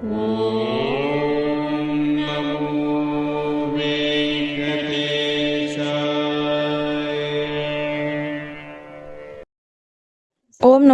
ఓం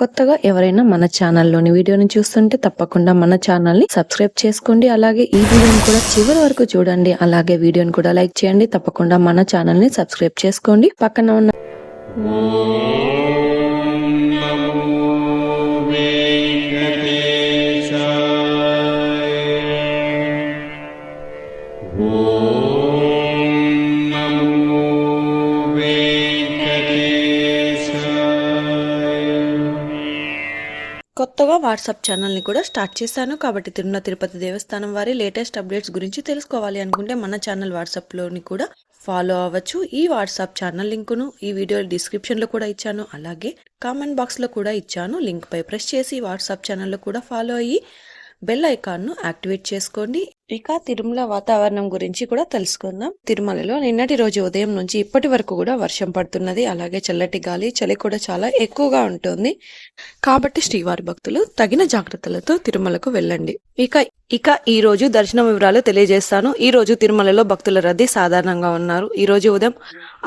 కొత్తగా ఎవరైనా మన ఛానల్లోని వీడియోని చూస్తుంటే తప్పకుండా మన ఛానల్ని సబ్స్క్రైబ్ చేసుకోండి. అలాగే ఈ వీడియోని కూడా చివరి వరకు చూడండి. అలాగే వీడియోని కూడా లైక్ చేయండి. తప్పకుండా మన ఛానల్ని సబ్స్క్రైబ్ చేసుకోండి. పక్కన ఉన్న కొత్తగా వాట్సాప్ ఛానల్ని కూడా స్టార్ట్ చేశాను కాబట్టి తిరుమల తిరుపతి దేవస్థానం వారి లేటెస్ట్ అప్డేట్స్ గురించి తెలుసుకోవాలి అనుకుంటే మన ఛానల్ వాట్సాప్లోని కూడా ఫాలో అవ్వచ్చు. ఈ వాట్సాప్ ఛానల్ లింకును ఈ వీడియో డిస్క్రిప్షన్లో కూడా ఇచ్చాను. అలాగే కామెంట్ బాక్స్లో కూడా ఇచ్చాను. లింక్పై ప్రెస్ చేసి వాట్సాప్ ఛానల్లో కూడా ఫాలో అయ్యి బెల్ ఐకాన్ను యాక్టివేట్ చేసుకోండి. ఇక తిరుమల వాతావరణం గురించి కూడా తెలుసుకుందాం. తిరుమలలో నిన్నటి రోజు ఉదయం నుంచి ఇప్పటి వరకు కూడా వర్షం పడుతున్నది. అలాగే చల్లటి గాలి చలి కూడా చాలా ఎక్కువగా ఉంటుంది. కాబట్టి శ్రీవారి భక్తులు తగిన జాగ్రత్తలతో తిరుమలకు వెళ్ళండి. ఇక ఇక ఈ రోజు దర్శనం వివరాలు తెలియజేస్తాను. ఈ రోజు తిరుమలలో భక్తుల రద్దీ సాధారణంగా ఉన్నారు. ఈ రోజు ఉదయం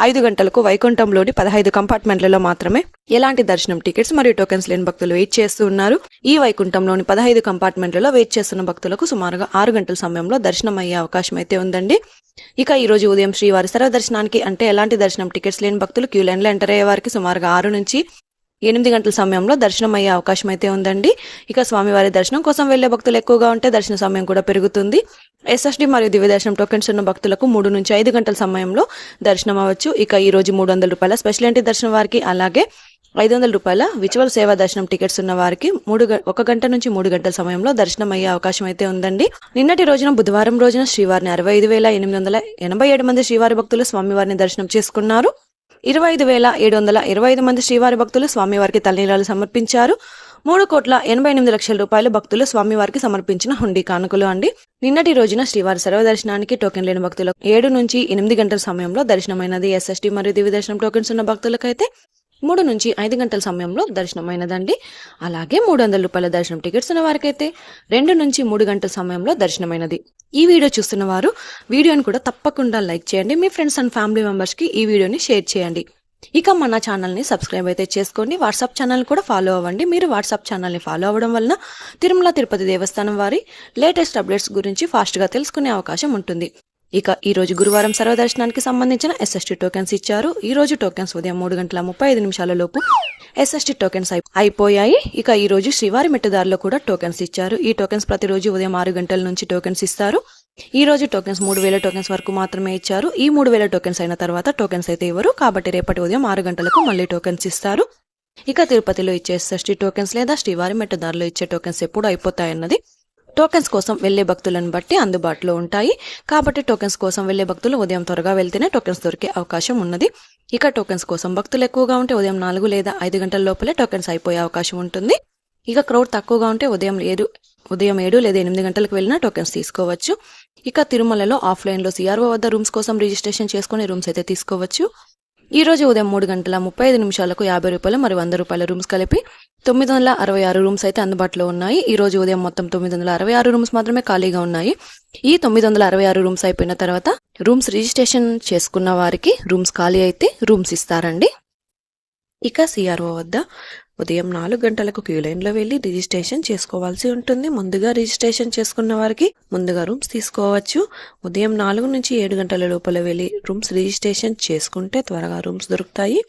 ఐదు గంటలకు వైకుంఠంలోని పదహైదు కంపార్ట్మెంట్లలో మాత్రమే ఎలాంటి దర్శనం టికెట్స్ మరియు టోకెన్స్ లేని భక్తులు వెయిట్ చేస్తూ ఉన్నారు. ఈ వైకుంఠంలోని పదహైదు కంపార్ట్మెంట్లలో వెయిట్ చేస్తున్న భక్తులకు సుమారుగా ఆరు గంటల సమయంలో దర్శనం అయ్యే అవకాశం అయితే ఉందండి. ఇక ఈ రోజు ఉదయం శ్రీవారి సర్వ దర్శనానికి అంటే ఎలాంటి దర్శనం టికెట్స్ లేని భక్తులు క్యూ లైన్లో ఎంటర్ అయ్యే వారికి సుమారుగా ఆరు నుంచి ఎనిమిది గంటల సమయంలో దర్శనం అయ్యే అవకాశం అయితే ఉందండి. ఇక స్వామివారి దర్శనం కోసం వెళ్ళే భక్తులు ఎక్కువగా ఉంటే దర్శన సమయం కూడా పెరుగుతుంది. ఎస్ఎస్డి మరియు దివ్య దర్శనం టోకెన్స్ ఉన్న భక్తులకు మూడు నుంచి ఐదు గంటల సమయంలో దర్శనం అవ్వచ్చు. ఇక ఈ రోజు మూడు వందల రూపాయల స్పెషల్ ఎంట్రీ దర్శనం వారికి. అలాగే ఐదు వందల రూపాయల విచువల్ సేవా దర్శనం టికెట్స్ ఉన్న వారికి మూడు గ- ఒక గంట నుంచి మూడు గంటల సమయంలో దర్శనం అయ్యే అవకాశం అయితే ఉందండి. నిన్నటి రోజున బుధవారం రోజున శ్రీవారిని అరవై ఐదు వేల ఎనిమిది వందల ఎనభై ఏడు మంది శ్రీవారి భక్తులు స్వామివారిని దర్శనం చేసుకున్నారు. ఇరవై ఐదు వేల ఏడు వందల ఇరవై ఐదు మంది శ్రీవారి భక్తులు స్వామివారికి తలనీలాలు సమర్పించారు. మూడు కోట్ల ఎనభై ఎనిమిది లక్షల రూపాయలు భక్తులు స్వామివారికి సమర్పించిన హుండీ కానుకలు అండి. నిన్నటి రోజున శ్రీవారి సర్వదర్శనానికి టోకెన్ లేని భక్తులకు ఏడు నుంచి ఎనిమిది గంటల సమయంలో దర్శనమైనది. ఎస్ఎస్టీ మరియు దివ్య దర్శనం టోకెన్స్ ఉన్న భక్తులకైతే మూడు నుంచి ఐదు గంటల సమయంలో దర్శనమైనదండి. అలాగే మూడు వందల రూపాయల దర్శనం టికెట్స్ ఉన్న వారికైతే రెండు నుంచి మూడు గంటల సమయంలో దర్శనమైనది. ఈ వీడియో చూస్తున్న వారు వీడియోని కూడా తప్పకుండా లైక్ చేయండి. మీ ఫ్రెండ్స్ అండ్ ఫ్యామిలీ మెంబర్స్కి ఈ వీడియోని షేర్ చేయండి. ఇక మన ఛానల్ని సబ్స్క్రైబ్ అయితే చేసుకోండి. వాట్సాప్ ఛానల్ కూడా ఫాలో అవ్వండి. మీరు వాట్సాప్ ఛానల్ని ఫాలో అవ్వడం వలన తిరుమల తిరుపతి దేవస్థానం వారి లేటెస్ట్ అప్డేట్స్ గురించి ఫాస్ట్గా తెలుసుకునే అవకాశం ఉంటుంది. ఇక ఈ రోజు గురువారం సర్వదర్శనానికి సంబంధించిన ఎస్ఎస్టీ టోకెన్స్ ఇచ్చారు. ఈ రోజు టోకెన్స్ ఉదయం మూడు గంటల ముప్పై ఐదు నిమిషాల లోపు ఎస్ఎస్టీ టోకెన్స్ అయిపోయాయి. ఇక ఈ రోజు శ్రీవారి మెట్టుదారిలో కూడా టోకెన్స్ ఇచ్చారు. ఈ టోకెన్స్ ప్రతిరోజు ఉదయం ఆరు గంటల నుంచి టోకెన్స్ ఇస్తారు. ఈ రోజు టోకెన్స్ మూడు వేల టోకెన్స్ వరకు మాత్రమే ఇచ్చారు. ఈ మూడు వేల టోకెన్స్ అయిన తర్వాత టోకెన్స్ అయితే ఇవ్వరు. కాబట్టి రేపటి ఉదయం ఆరు గంటలకు మళ్ళీ టోకెన్స్ ఇస్తారు. ఇక తిరుపతిలో ఇచ్చే ఎస్ఎస్టీ టోకెన్స్ లేదా శ్రీవారి మెట్టుదారిలో ఇచ్చే టోకెన్స్ ఎప్పుడు అయిపోతాయన్నది టోకెన్స్ కోసం వెళ్ళే భక్తులను బట్టి అందుబాటులో ఉంటాయి. కాబట్టి టోకెన్స్ కోసం వెళ్ళే భక్తులు ఉదయం త్వరగా వెళ్తేనే టోకెన్స్ దొరికే అవకాశం ఉన్నది. ఇక టోకెన్స్ కోసం భక్తులు ఎక్కువగా ఉంటే ఉదయం నాలుగు లేదా ఐదు గంటల లోపలే టోకెన్స్ అయిపోయే అవకాశం ఉంటుంది. ఇక క్రౌడ్ తక్కువగా ఉంటే ఉదయం ఏడు ఉదయం ఏడు లేదా ఎనిమిది గంటలకు వెళ్ళినా టోకెన్స్ తీసుకోవచ్చు. ఇక తిరుమలలో ఆఫ్లైన్లో సిఆర్ఓ వద్ద రూమ్స్ కోసం రిజిస్ట్రేషన్ చేసుకుని రూమ్స్ అయితే తీసుకోవచ్చు. ఈ రోజు ఉదయం మూడు గంటల ముప్పై ఐదు నిమిషాలకు యాభై రూపాయలు మరియు వంద రూపాయల రూమ్స్ కలిపి తొమ్మిది వందల అరవై ఆరు రూమ్స్ అయితే అందుబాటులో ఉన్నాయి. ఈ రోజు ఉదయం మొత్తం తొమ్మిది వందల అరవై ఆరు రూమ్స్ మాత్రమే ఖాళీగా ఉన్నాయి. ఈ తొమ్మిది వందల అరవై ఆరు రూమ్స్ అయిపోయిన తర్వాత రూమ్స్ రిజిస్ట్రేషన్ చేసుకున్న వారికి రూమ్స్ ఖాళీ అయితే రూమ్స్ ఇస్తారండి. ఇక సిఆర్ఓ వద్ద ఉదయం నాలుగు గంటలకు క్యూ లైన్లో వెళ్ళి రిజిస్ట్రేషన్ చేసుకోవాల్సి ఉంటుంది. ముందుగా రిజిస్ట్రేషన్ చేసుకున్న వారికి ముందుగా రూమ్స్ తీసుకోవచ్చు. ఉదయం నాలుగు నుంచి ఏడు గంటల లోపల వెళ్ళి రూమ్స్ రిజిస్ట్రేషన్ చేసుకుంటే త్వరగా రూమ్స్ దొరుకుతాయి.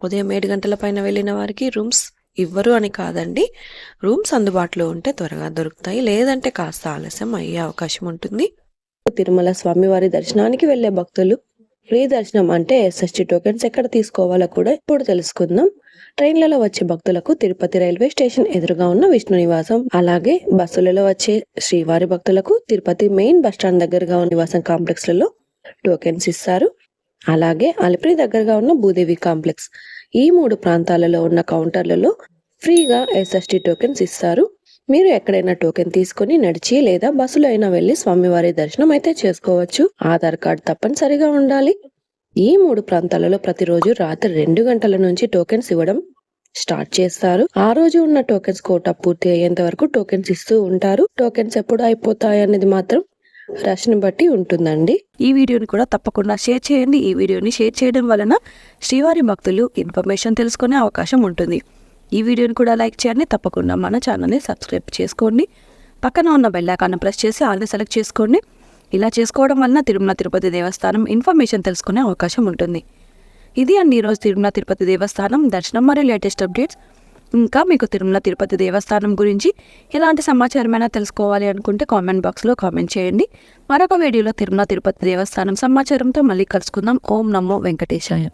ఉదయం ఏడు గంటల పైన వెళ్ళిన వారికి రూమ్స్ ఇవ్వరు అని కాదండి. రూమ్స్ అందుబాటులో ఉంటే త్వరగా దొరుకుతాయి. లేదంటే కాస్త ఆలస్యం అయ్యే అవకాశం ఉంటుంది. తిరుమల స్వామివారి దర్శనానికి వెళ్ళే భక్తులు ఫ్రీ దర్శనం అంటే ఎస్ఎస్టీ టోకెన్స్ ఎక్కడ తీసుకోవాలో కూడా ఇప్పుడు తెలుసుకుందాం. ట్రైన్లలో వచ్చే భక్తులకు తిరుపతి రైల్వే స్టేషన్ ఎదురుగా ఉన్న విష్ణు నివాసం అలాగే బస్సులలో వచ్చే శ్రీవారి భక్తులకు తిరుపతి మెయిన్ బస్ స్టాండ్ దగ్గరగా ఉన్న నివాసం కాంప్లెక్స్లలో టోకెన్స్ ఇస్తారు. అలాగే అలిపిరి దగ్గరగా ఉన్న భూదేవి కాంప్లెక్స్ ఈ మూడు ప్రాంతాలలో ఉన్న కౌంటర్లలో ఫ్రీగా ఎస్ఎస్టి టోకెన్స్ ఇస్తారు. మీరు ఎక్కడైనా టోకెన్ తీసుకొని నడిచి లేదా బస్సులో అయినా వెళ్ళి స్వామివారి దర్శనం అయితే చేసుకోవచ్చు. ఆధార్ కార్డ్ తప్పనిసరిగా ఉండాలి. ఈ మూడు ప్రాంతాలలో ప్రతిరోజు రాత్రి రెండు గంటల నుంచి టోకెన్స్ ఇవ్వడం స్టార్ట్ చేస్తారు. ఆ రోజు ఉన్న టోకెన్స్ కోట పూర్తి అయ్యేంత వరకు టోకెన్స్ ఇస్తూ ఉంటారు. టోకెన్స్ ఎప్పుడు అయిపోతాయి అనేది మాత్రం రష్ని బట్టి ఉంటుందండి. ఈ వీడియోని కూడా తప్పకుండా షేర్ చేయండి. ఈ వీడియోని షేర్ చేయడం వలన శ్రీవారి భక్తులు ఇన్ఫర్మేషన్ తెలుసుకునే అవకాశం ఉంటుంది. ఈ వీడియోని కూడా లైక్ చేయండి. తప్పకుండా మన ఛానల్ని సబ్స్క్రైబ్ చేసుకోండి. పక్కన ఉన్న బెల్ ఐకాన్ ప్రెస్ చేసి ఆల్ని సెలెక్ట్ చేసుకోండి. ఇలా చేసుకోవడం వలన తిరుమల తిరుపతి దేవస్థానం ఇన్ఫర్మేషన్ తెలుసుకునే అవకాశం ఉంటుంది. ఇది అండి ఈరోజు తిరుమల తిరుపతి దేవస్థానం. దర్శనం మరియు లేటెస్ట్ అప్డేట్స్. ఇంకా మీకు తిరుమల తిరుపతి దేవస్థానం గురించి ఎలాంటి సమాచారమైనా తెలుసుకోవాలి అనుకుంటే కామెంట్ బాక్స్లో కామెంట్ చేయండి. మరొక వీడియోలో తిరుమల తిరుపతి దేవస్థానం సమాచారంతో మళ్ళీ కలుసుకుందాం. ఓం నమో వెంకటేశాయ.